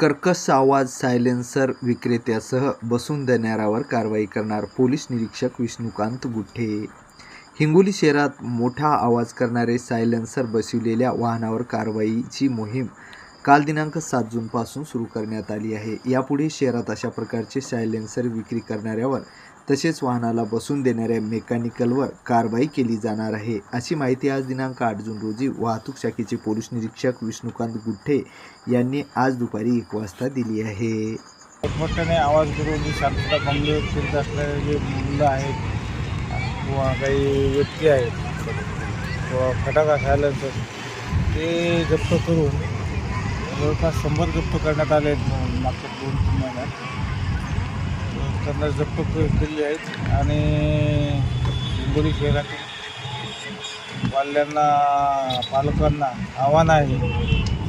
कर्कश आवाज सायलेन्सर विक्रेत्यासह बसून देणाऱ्यावर कारवाई करणार पोलीस निरीक्षक विष्णुकांत गुठे. हिंगोली शहरात मोठा आवाज करणारे सायलेन्सर बसविलेल्या वाहनावर कारवाईची मोहीम काल दिनांक सात जूनपासून सुरू करण्यात आली आहे. यापुढे शहरात अशा प्रकारचे सायलेन्सर विक्री करणाऱ्यावर तसेच वाहनाला बसून देणाऱ्या मेकॅनिकलवर कारवाई केली जाणार आहे अशी माहिती आज दिनांक आठ जून रोजी वाहतूक शाखेचे पोलीस निरीक्षक विष्णुकांत गुठे यांनी आज दुपारी एक वाजता दिली आहे. मोठमोठ्याने आवाज करून शांतता बंगले फिरत असणारे जे मुलं आहेत किंवा काही व्यक्ती आहेत किंवा फटाका सायलेन्सर ते जप्त करून जवळपास शंभर जप्त करण्यात आले आहेत मागच्या दोन तीन महिन्यात. त्यांना जप्त क- केली आहेत. आणि हिंगोली शहरातील पाल्यांना पालकांना आव्हान आहे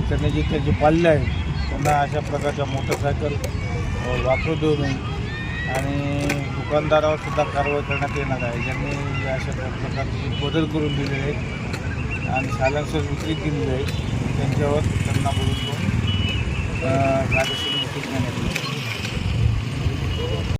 त्यांनी जे त्यांचे पाल्य आहेत त्यांना अशा प्रकारच्या मोटरसायकल वापरू देऊ नये. आणि दुकानदारावर सुद्धा कारवाई करण्यात येणार आहे. ज्यांनी अशा प्रकारचे बदल करून दिलेले आहेत आणि सायलेन्सर विक्री केलेली आहे. त्यांच्यावर त्यांना बोलून कायदेशीर नोटीस